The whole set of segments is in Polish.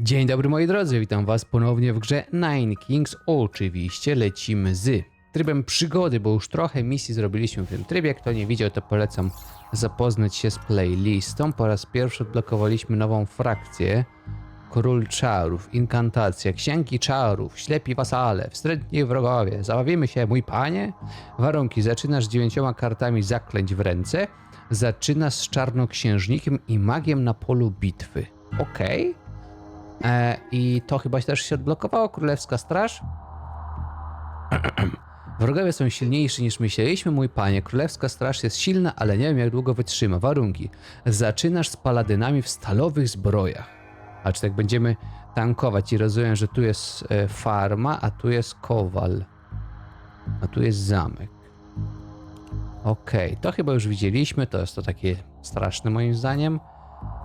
Dzień dobry moi drodzy, witam was ponownie w grze Nine Kings. Oczywiście lecimy z trybem przygody, bo już trochę misji zrobiliśmy w tym trybie. Kto nie widział, to polecam zapoznać się z playlistą. Po raz pierwszy odblokowaliśmy nową frakcję. Król czarów, inkantacja, księgi czarów, ślepi wasale, wstrętni wrogowie. Zabawimy się, mój panie? Warunki. Zaczynasz z dziewięcioma kartami zaklęć w ręce. Zaczynasz z czarnoksiężnikiem i magiem na polu bitwy. Okej. E, I to chyba też się odblokowało, Królewska Straż. Wrogowie są silniejsi niż myśleliśmy, mój panie. Królewska Straż jest silna, ale nie wiem jak długo wytrzyma. Warunki. Zaczynasz z paladynami w stalowych zbrojach. A czy tak będziemy tankować i rozumiem, że tu jest e, farma, a tu jest kowal. A tu jest zamek. Okej, to chyba już widzieliśmy, to jest to takie straszne moim zdaniem.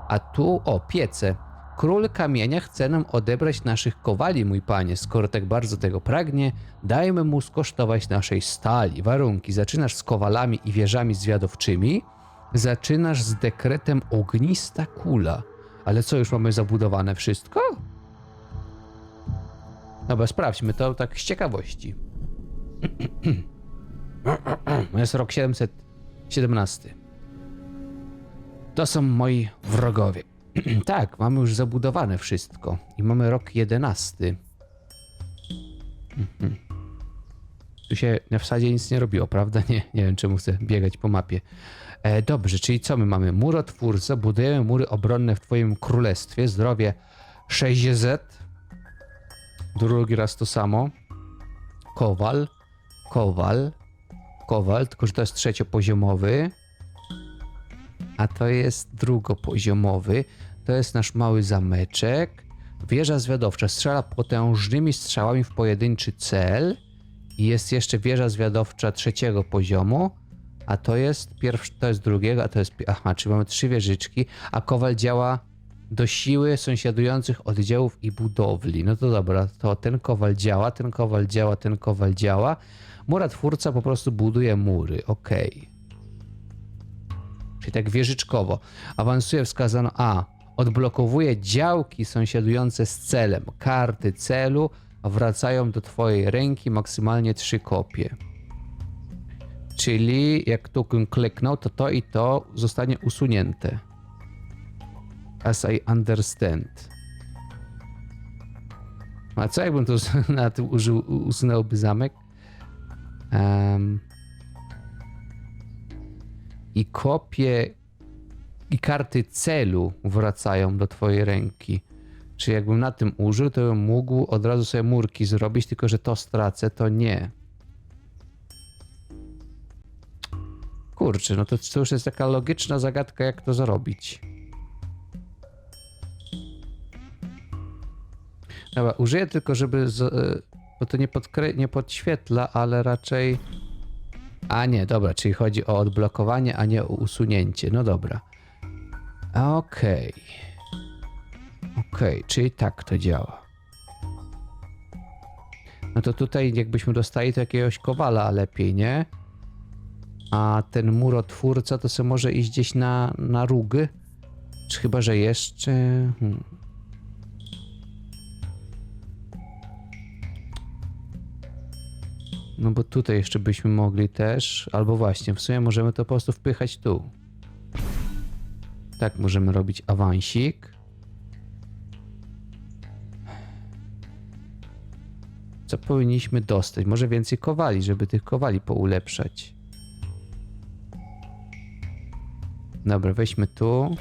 A tu, o, piece. Król kamienia chce nam odebrać naszych kowali, mój panie. Skoro tak bardzo tego pragnie, dajmy mu skosztować naszej stali. Warunki. Zaczynasz z kowalami i wieżami zwiadowczymi. Zaczynasz z dekretem ognista kula. Ale co, już mamy zabudowane wszystko? Dobra, sprawdźmy to tak z ciekawości. Jest rok 717. To są moi wrogowie. tak, mamy już zabudowane wszystko. I mamy rok 11. Mhm. Tu się w zasadzie nic nie robiło, prawda? Nie, nie wiem czemu chcę biegać po mapie. E, dobrze, czyli co my mamy? Murotwórca, budujemy mury obronne w twoim królestwie. Zdrowie 6Z. Drugi raz to samo. Kowal, kowal, kowal, tylko że to jest trzeciopoziomowy a to jest drugopoziomowy. To jest nasz mały zameczek. Wieża zwiadowcza strzela potężnymi strzałami w pojedynczy cel. I jest jeszcze wieża zwiadowcza trzeciego poziomu. A to jest pierwszy, to jest drugiego, a to jest. Aha, czyli mamy trzy wieżyczki, a kowal działa do siły sąsiadujących oddziałów i budowli. No to dobra, to ten kowal działa, ten kowal działa, ten kowal działa. Muratwórca po prostu buduje mury. Okej. Czyli tak wieżyczkowo. Awansuje wskazano A. Odblokowuje działki sąsiadujące z celem. Karty celu wracają do twojej ręki maksymalnie trzy kopie. Czyli jak tu kliknął, to to i to zostanie usunięte. As I understand. A co jakbym tu na tym użył, usunąłby zamek? Em, i kopie i karty celu wracają do twojej ręki. Czy jakbym na tym użył, to bym mógł od razu sobie murki zrobić, tylko że to stracę, to nie. Kurczę, no to, to już jest taka logiczna zagadka, jak to zrobić. Dobra, użyję tylko, żeby. Z, y, bo to nie, podkre- nie podświetla, ale raczej. A nie, dobra, czyli chodzi o odblokowanie, a nie o usunięcie. No dobra. Okej. Okej, czyli tak to działa. No to tutaj jakbyśmy dostali to jakiegoś kowala lepiej, nie? A ten murotwórca to sobie może iść gdzieś na, na róg. Czy chyba, że jeszcze... Hmm. No bo tutaj jeszcze byśmy mogli też, albo właśnie, w sumie możemy to po prostu wpychać tu. Tak możemy robić awansik. Co powinniśmy dostać? Może więcej kowali, żeby tych kowali poulepszać. Dobra, weźmy tu.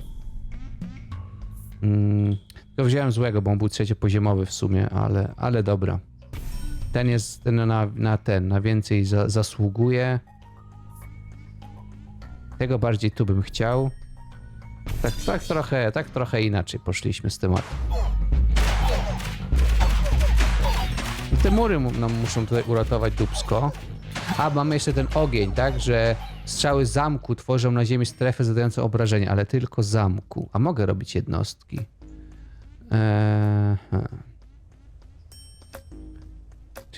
Mm, wziąłem złego, bo on był trzeciopoziomowy w sumie, ale, ale dobra. Ten jest na, na ten, na więcej za, zasługuje. Tego bardziej tu bym chciał. Tak, tak trochę, tak trochę inaczej poszliśmy z tematem. Te mury mu- nam muszą tutaj uratować dubsko. A, mamy jeszcze ten ogień, tak, że strzały zamku tworzą na ziemi strefę zadającą obrażenia, ale tylko zamku. A mogę robić jednostki. Eee,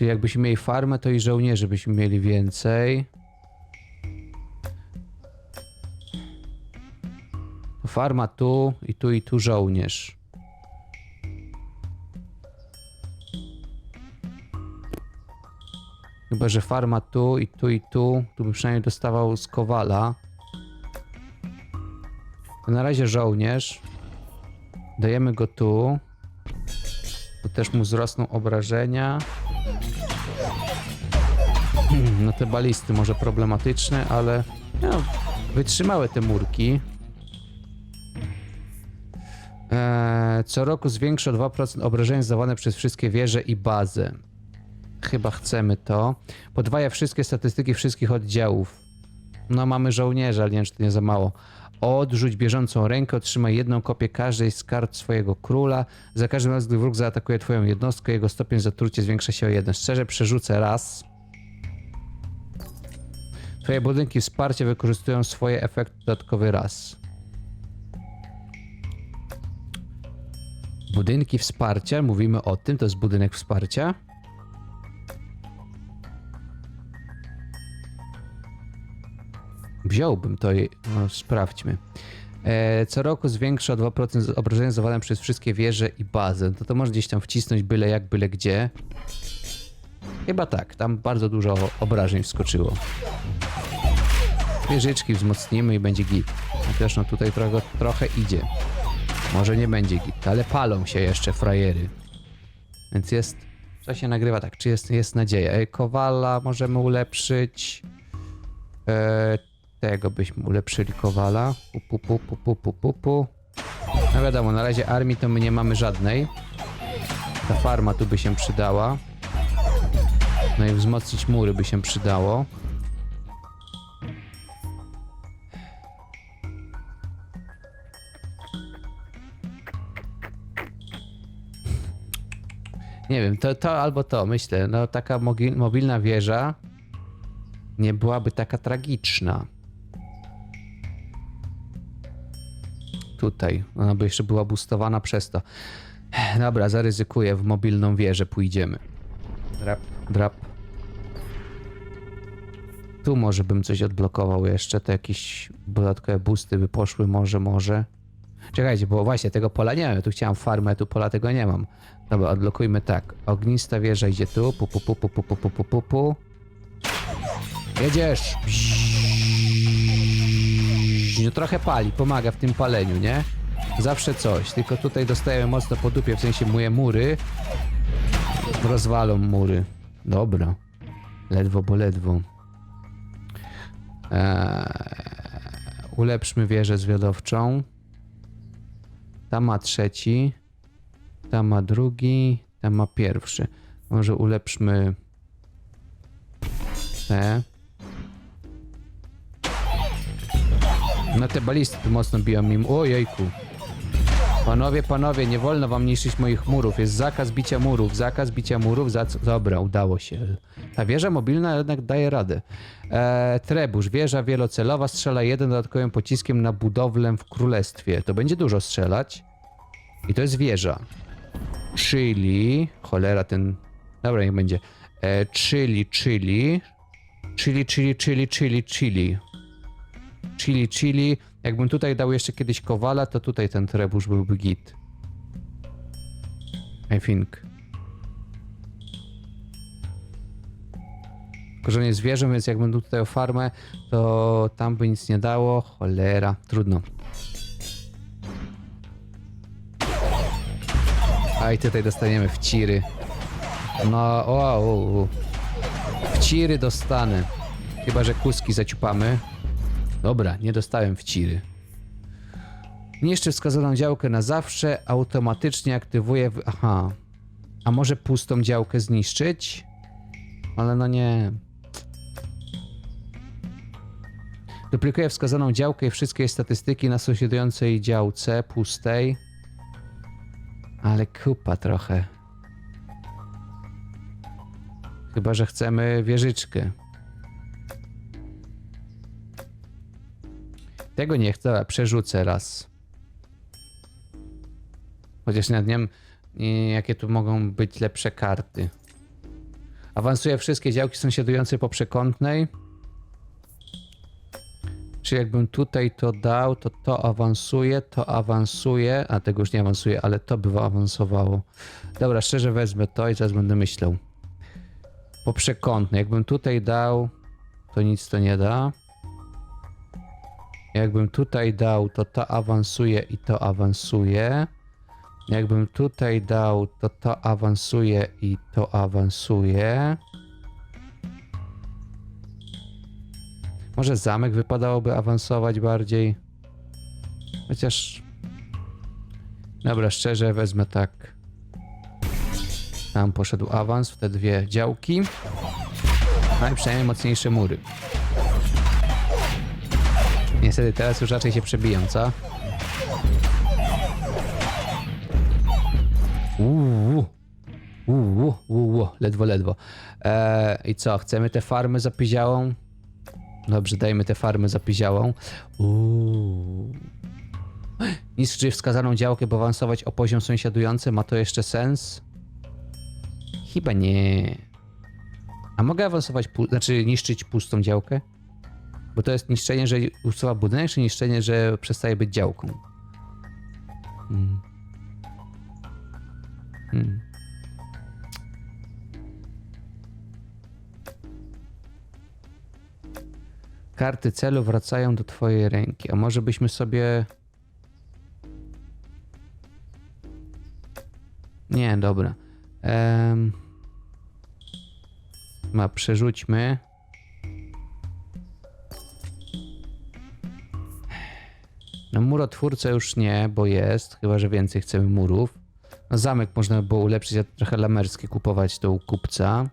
Czyli jakbyśmy mieli farmę, to i żołnierzy byśmy mieli więcej. Farma tu i tu i tu żołnierz. Chyba, że farma tu i tu i tu. Tu by przynajmniej dostawał z kowala. To na razie żołnierz. Dajemy go tu. To też mu wzrosną obrażenia. No te balisty może problematyczne, ale no, wytrzymałe te murki. Eee, co roku zwiększa o 2% obrażeń zdawane przez wszystkie wieże i bazę. Chyba chcemy to. Podwaja wszystkie statystyki wszystkich oddziałów. No mamy żołnierza, ale nie wiem, czy to nie za mało. Odrzuć bieżącą rękę, otrzymaj jedną kopię każdej z kart swojego króla. Za każdym razem, gdy wróg zaatakuje twoją jednostkę, jego stopień zatrucia zwiększa się o jeden. Szczerze przerzucę raz. Twoje budynki wsparcia wykorzystują swoje efekty dodatkowy raz. Budynki wsparcia, mówimy o tym, to jest budynek wsparcia. Wziąłbym to i no, sprawdźmy. E, co roku zwiększa o 2% obrażenia zadawane przez wszystkie wieże i bazę. To to może gdzieś tam wcisnąć byle jak, byle gdzie. Chyba tak, tam bardzo dużo obrażeń wskoczyło. Wieżyczki wzmocnimy i będzie git. Chociaż no tutaj trochę, trochę idzie. Może nie będzie git, ale palą się jeszcze frajery. Więc jest... Co się nagrywa tak? Czy jest, jest nadzieja? E, Kowala możemy ulepszyć. E, tego byśmy ulepszyli Kowala. Pu, pu, pu, pu, pu, pu, pu. No wiadomo, na razie armii to my nie mamy żadnej. Ta farma tu by się przydała. No i wzmocnić mury by się przydało. Nie wiem, to, to albo to, myślę. No taka mobilna wieża nie byłaby taka tragiczna. Tutaj. Ona by jeszcze była boostowana przez to. Dobra, zaryzykuję. W mobilną wieżę pójdziemy. Drap, drap. Tu może bym coś odblokował jeszcze. To jakieś dodatkowe boosty by poszły. Może, może. Czekajcie, bo właśnie tego pola nie mam. Ja tu chciałem farmę, tu pola tego nie mam. Dobra, odblokujmy tak. Ognista wieża idzie tu. Pu, pu, pu, pu, pu, pu, pu, pu, pu. Jedziesz! No trochę pali, pomaga w tym paleniu, nie? Zawsze coś, tylko tutaj dostajemy mocno po dupie, w sensie moje mury rozwalą mury. Dobra. Ledwo, bo ledwo. Eee, ulepszmy wieżę zwiadowczą. Ta ma trzeci. Ta ma drugi. Ta ma pierwszy. Może ulepszmy te. No te balisty tu mocno biją. O jejku. Panowie, panowie, nie wolno wam niszczyć moich murów. Jest zakaz bicia murów, zakaz bicia murów. Za... Dobra, udało się. Ta wieża mobilna jednak daje radę. E, trebusz, wieża wielocelowa, strzela jeden dodatkowym pociskiem na budowlę w królestwie. To będzie dużo strzelać. I to jest wieża. Czyli... Cholera, ten... Dobra, niech będzie. E, czyli, czyli... Chili, chili, chili, chili, chili. Chili, chili. Jakbym tutaj dał jeszcze kiedyś kowala, to tutaj ten trebusz byłby git. I think. Tylko, że nie jest wieżą, więc jakbym tu tutaj o farmę, to tam by nic nie dało. Cholera, trudno. A i tutaj dostaniemy w ciry. No, o, o, o. W ciry dostanę. Chyba, że kuski zaciupamy. Dobra, nie dostałem w ciry. Niszczy wskazaną działkę na zawsze, automatycznie aktywuje... W... Aha. A może pustą działkę zniszczyć? Ale no nie. Duplikuje wskazaną działkę i wszystkie statystyki na sąsiadującej działce pustej. Ale kupa trochę. Chyba, że chcemy wieżyczkę. Tego nie chcę, przerzucę raz. Chociaż nad nim jakie tu mogą być lepsze karty. Awansuję wszystkie działki sąsiadujące po przekątnej. Czy jakbym tutaj to dał, to to awansuje, to awansuje, a tego już nie awansuje, ale to by awansowało. Dobra, szczerze wezmę to i teraz będę myślał. poprzekątne. Jakbym tutaj dał, to nic to nie da. Jakbym tutaj dał, to to awansuje i to awansuje. Jakbym tutaj dał, to to awansuje i to awansuje. Może zamek wypadałoby awansować bardziej. Chociaż. Dobra, szczerze wezmę tak. Tam poszedł awans w te dwie działki. No i przynajmniej mocniejsze mury. Niestety teraz już raczej się przebiją, co? Uuu, uuu, uuu, ledwo, ledwo. Eee, I co, chcemy tę farmę zapiziałą? Dobrze, dajmy tę farmę zapiziałą. Uuu. Niszczy wskazaną działkę, by awansować o poziom sąsiadujący. Ma to jeszcze sens? Chyba nie. A mogę awansować, znaczy niszczyć pustą działkę? Bo to jest niszczenie, że usuwa budynek, czy niszczenie, że przestaje być działką? Hmm. Hmm. Karty celu wracają do twojej ręki. A może byśmy sobie... Nie, dobra. Em... Ma, przerzućmy. Murotwórca już nie, bo jest, chyba że więcej chcemy murów. No zamek można by było ulepszyć, a trochę lamerskie kupować do kupca.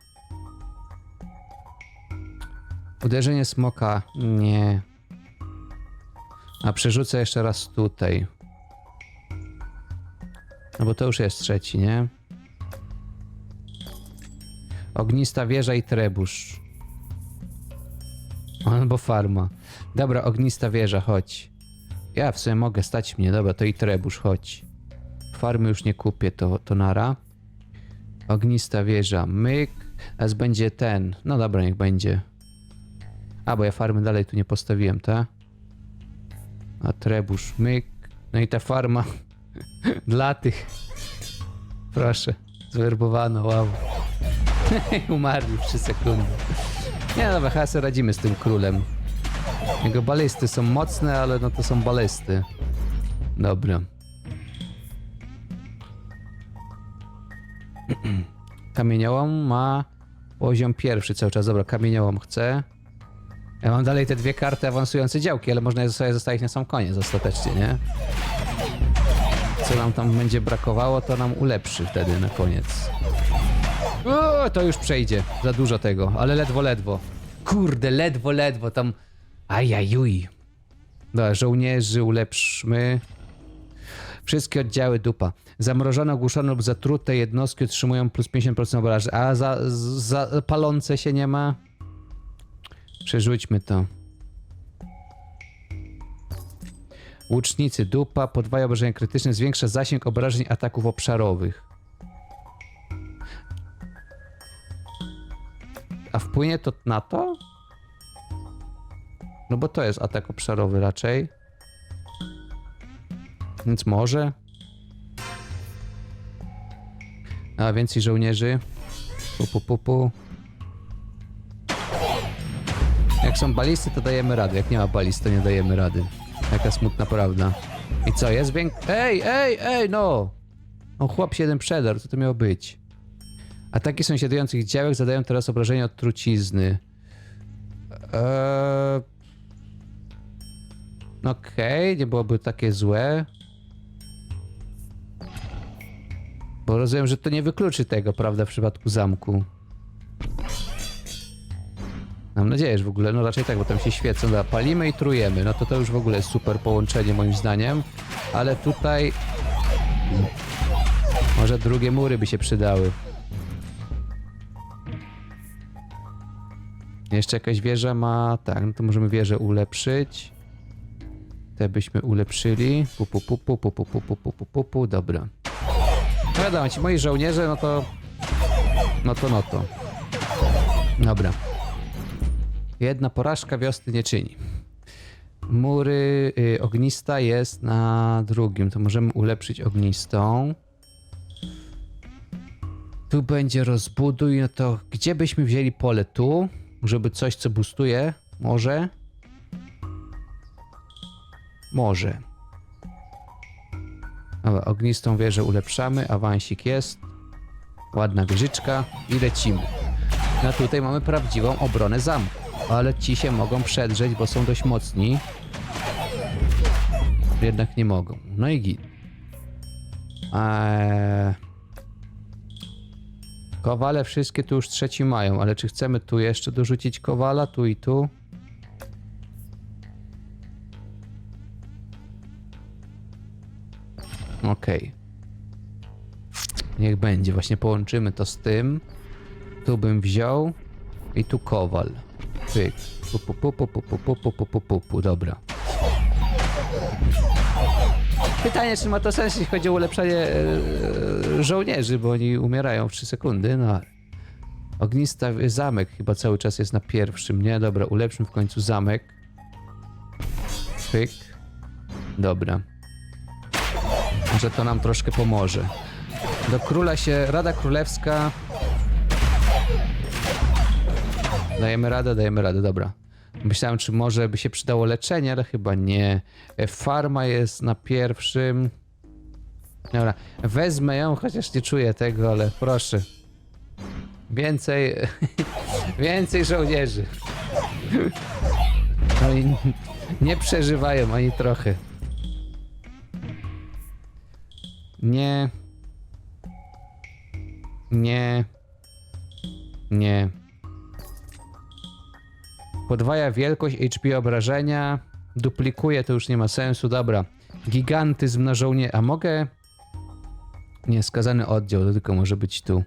Uderzenie smoka, nie. A przerzucę jeszcze raz tutaj. No bo to już jest trzeci, nie? Ognista wieża i trebusz. Albo farma. Dobra, ognista wieża, chodź. Ja w sumie mogę stać mnie, dobra, to i trebusz, chodź. Farmy już nie kupię, to, to nara. Ognista wieża, myk. Teraz będzie ten. No dobra, niech będzie. A, bo ja farmy dalej tu nie postawiłem, ta? A trebusz, myk. No i ta farma dla tych. Proszę, zwerbowano, wow. Umarli w 3 sekundy. Nie, dobra, chyba radzimy z tym królem. Jego balisty są mocne, ale no to są balisty. Dobra. Kamieniołom ma poziom pierwszy cały czas. Dobra, kamieniołom chcę. Ja mam dalej te dwie karty awansujące działki, ale można je sobie zostawić na sam koniec ostatecznie, nie? Co nam tam będzie brakowało, to nam ulepszy wtedy na koniec. O, to już przejdzie. Za dużo tego, ale ledwo, ledwo. Kurde, ledwo, ledwo tam. Ajajuj. Dobra, żołnierzy ulepszmy. Wszystkie oddziały dupa. Zamrożone, ogłuszone lub zatrute jednostki otrzymują plus 50% obrażeń. A za, za palące się nie ma? Przerzućmy to. Łucznicy dupa, podwaja obrażenia krytyczne, zwiększa zasięg obrażeń ataków obszarowych. A wpłynie to na to? No bo to jest atak obszarowy raczej. Więc może. A więcej żołnierzy. Pu, pu, pu, pu. Jak są balisty, to dajemy radę. Jak nie ma balist, to nie dajemy rady. Jaka smutna prawda. I co, jest więk... Ej, ej, ej, no! O, chłop się jeden przedarł, co to miało być? Ataki sąsiadujących działek zadają teraz obrażenia od trucizny. Eee... Okej, nie byłoby takie złe. Bo rozumiem, że to nie wykluczy tego, prawda, w przypadku zamku. Mam nadzieję, że w ogóle, no raczej tak, bo tam się świecą, dobra, palimy i trujemy, no to to już w ogóle jest super połączenie moim zdaniem, ale tutaj może drugie mury by się przydały. Jeszcze jakaś wieża ma, tak, no to możemy wieżę ulepszyć. Te byśmy ulepszyli. Pu, pu, pu, pu, pu, pu, pu, pu, pu, pu, pu, pu. Dobra. No wiadomo, ci moi żołnierze, no to... No to, no to. Dobra. Jedna porażka wiosny nie czyni. Mury y, ognista jest na drugim. To możemy ulepszyć ognistą. Tu będzie rozbuduj, no to gdzie byśmy wzięli pole? Tu, żeby coś, co boostuje? Może? Może. Dobra, ognistą wieżę ulepszamy, awansik jest. Ładna wieżyczka i lecimy. No tutaj mamy prawdziwą obronę zamku, ale ci się mogą przedrzeć, bo są dość mocni. Jednak nie mogą. No i git. Eee... Kowale wszystkie tu już trzeci mają, ale czy chcemy tu jeszcze dorzucić kowala, tu i tu? Okej. Niech będzie, właśnie połączymy to z tym. Tu bym wziął i tu kowal. Pyk. Pu, pu, pu, pu, pu, pu, pu, pu, pu, pu, pu. Dobra. Pytanie, czy ma to sens, jeśli chodzi o ulepszanie e, żołnierzy, bo oni umierają w 3 sekundy, no ale... Ognista zamek chyba cały czas jest na pierwszym, nie? Dobra, ulepszmy w końcu zamek. Pyk. Dobra. Może to nam troszkę pomoże. Do króla się Rada Królewska. Dajemy radę, dajemy radę, dobra. Myślałem, czy może by się przydało leczenie, ale chyba nie. E, Farma jest na pierwszym. Dobra, wezmę ją, chociaż nie czuję tego, ale proszę. Więcej, więcej żołnierzy. Oni nie przeżywają ani trochę. Nie. Nie. Nie. Podwaja wielkość HP obrażenia. Duplikuje, to już nie ma sensu. Dobra. Gigantyzm na żołnie. A mogę. Nie, skazany oddział, to tylko może być tu.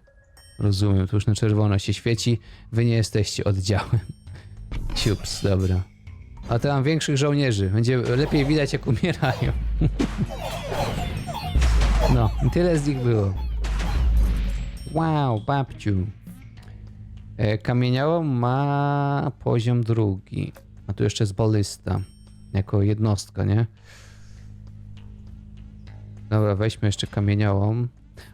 Rozumiem, to już na czerwono się świeci. Wy nie jesteście oddziałem. Siups, dobra. A to mam większych żołnierzy. Będzie lepiej widać, jak umierają. No, tyle z nich było. Wow, babciu. E, kamieniało ma poziom drugi. A tu jeszcze jest balista. Jako jednostka, nie? Dobra, weźmy jeszcze kamieniałą.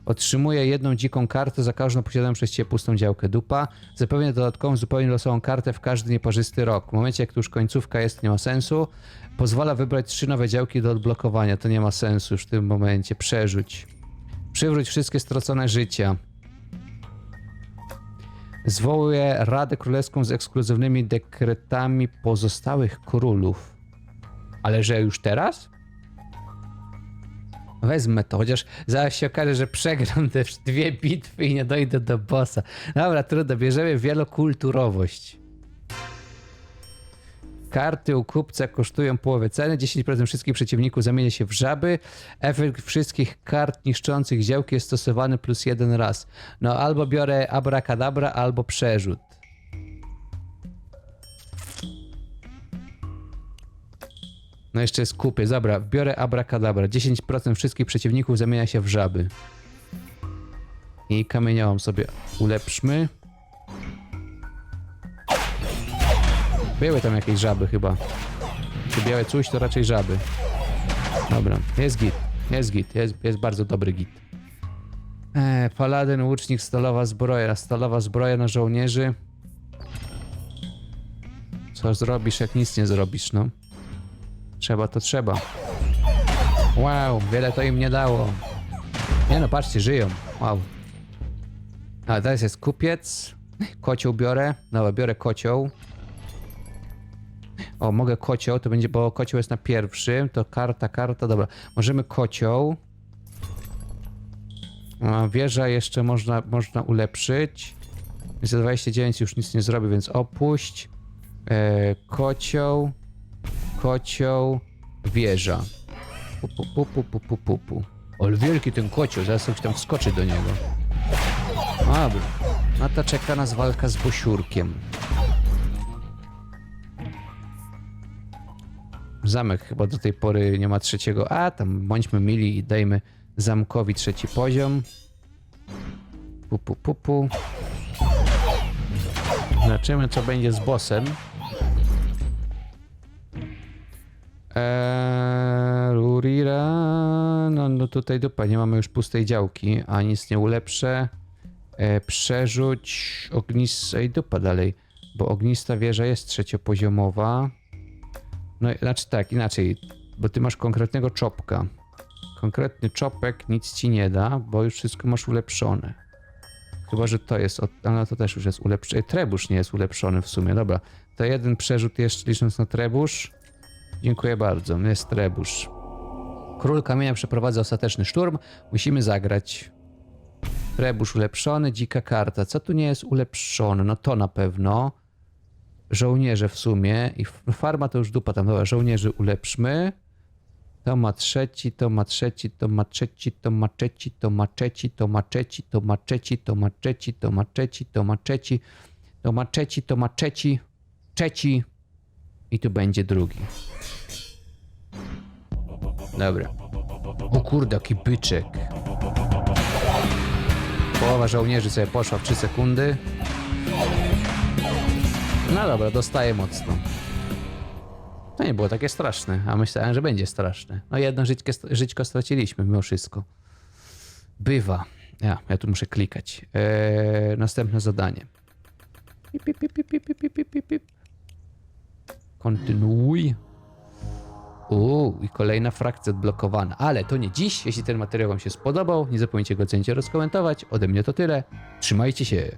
Otrzymuje jedną dziką kartę za każdą posiadaną przez ciebie pustą działkę. Dupa zapewnia dodatkową, zupełnie losową kartę w każdy nieparzysty rok. W momencie, jak tu już końcówka jest, nie ma sensu. Pozwala wybrać trzy nowe działki do odblokowania. To nie ma sensu już w tym momencie. Przerzuć. Przywróć wszystkie stracone życia. Zwołuje Radę Królewską z ekskluzywnymi dekretami pozostałych królów. Ale że już teraz? Wezmę to, chociaż zaraz się okaże, że przegram te dwie bitwy i nie dojdę do bossa. Dobra, trudno, bierzemy wielokulturowość. Karty u kupca kosztują połowę ceny, 10% wszystkich przeciwników zamienia się w żaby. Efekt wszystkich kart niszczących działki jest stosowany plus jeden raz. No albo biorę abracadabra, albo przerzut. No jeszcze jest kupy. Dobra, biorę abracadabra. 10% wszystkich przeciwników zamienia się w żaby. I kamieniałą sobie ulepszmy. Były tam jakieś żaby chyba. Czy białe coś, to raczej żaby. Dobra, jest git. Jest git, jest, jest bardzo dobry git. Eee, paladyn, łucznik, stalowa zbroja. Stalowa zbroja na żołnierzy. Co zrobisz, jak nic nie zrobisz, no? Trzeba to trzeba. Wow, wiele to im nie dało. Nie no, patrzcie, żyją. Wow. A teraz jest kupiec. Kocioł biorę. Dobra, biorę kocioł. O, mogę kocioł, to będzie, bo kocioł jest na pierwszym. To karta, karta, dobra. Możemy kocioł. A, wieża jeszcze można, można ulepszyć. Za 29 już nic nie zrobi, więc opuść. E, kocioł. Kocioł. Wieża. Pu, pu, pu, pu, pu, pu, pu, pu. Ale wielki ten kocioł, zaraz coś tam wskoczy do niego. Dobra. No to czeka nas walka z Bosiurkiem. Zamek chyba do tej pory nie ma trzeciego. A, tam bądźmy mili i dajmy zamkowi trzeci poziom. Pu, pu, pu, pu. Zobaczymy, co będzie z bossem. Eee, Rurira. No, no tutaj dupa, nie mamy już pustej działki, a nic nie ulepszę. E, przerzuć ognista i dupa dalej, bo ognista wieża jest trzeciopoziomowa. No, znaczy tak, inaczej, bo ty masz konkretnego czopka. Konkretny czopek nic ci nie da, bo już wszystko masz ulepszone. Chyba, że to jest, od... no to też już jest ulepszone. Trebusz nie jest ulepszony w sumie, dobra. To jeden przerzut jeszcze licząc na trebusz. Dziękuję bardzo, jest trebusz. Król kamienia przeprowadza ostateczny szturm. Musimy zagrać. Trebusz ulepszony, dzika karta. Co tu nie jest ulepszone? No to na pewno. Żołnierze w sumie. I farma to już dupa tam. Dobra, żołnierzy ulepszmy. To ma trzeci, to ma trzeci, to ma trzeci, to ma trzeci, to ma trzeci, to ma trzeci, to ma trzeci, to ma trzeci, to ma trzeci, to ma trzeci, to ma trzeci, to ma trzeci, trzeci i tu będzie drugi. Dobra. O kurde, jaki byczek. Połowa żołnierzy sobie poszła w 3 sekundy. No dobra, dostaję mocno. To nie było takie straszne, a myślałem, że będzie straszne. No jedno żyćko, żyćko straciliśmy mimo wszystko. Bywa. Ja, ja tu muszę klikać. Eee, następne zadanie. Pip, pip, pip, pip, pip, pip, pip. Kontynuuj. Uuu, i kolejna frakcja odblokowana. Ale to nie dziś. Jeśli ten materiał Wam się spodobał, nie zapomnijcie go ocenić oraz komentować. Ode mnie to tyle. Trzymajcie się.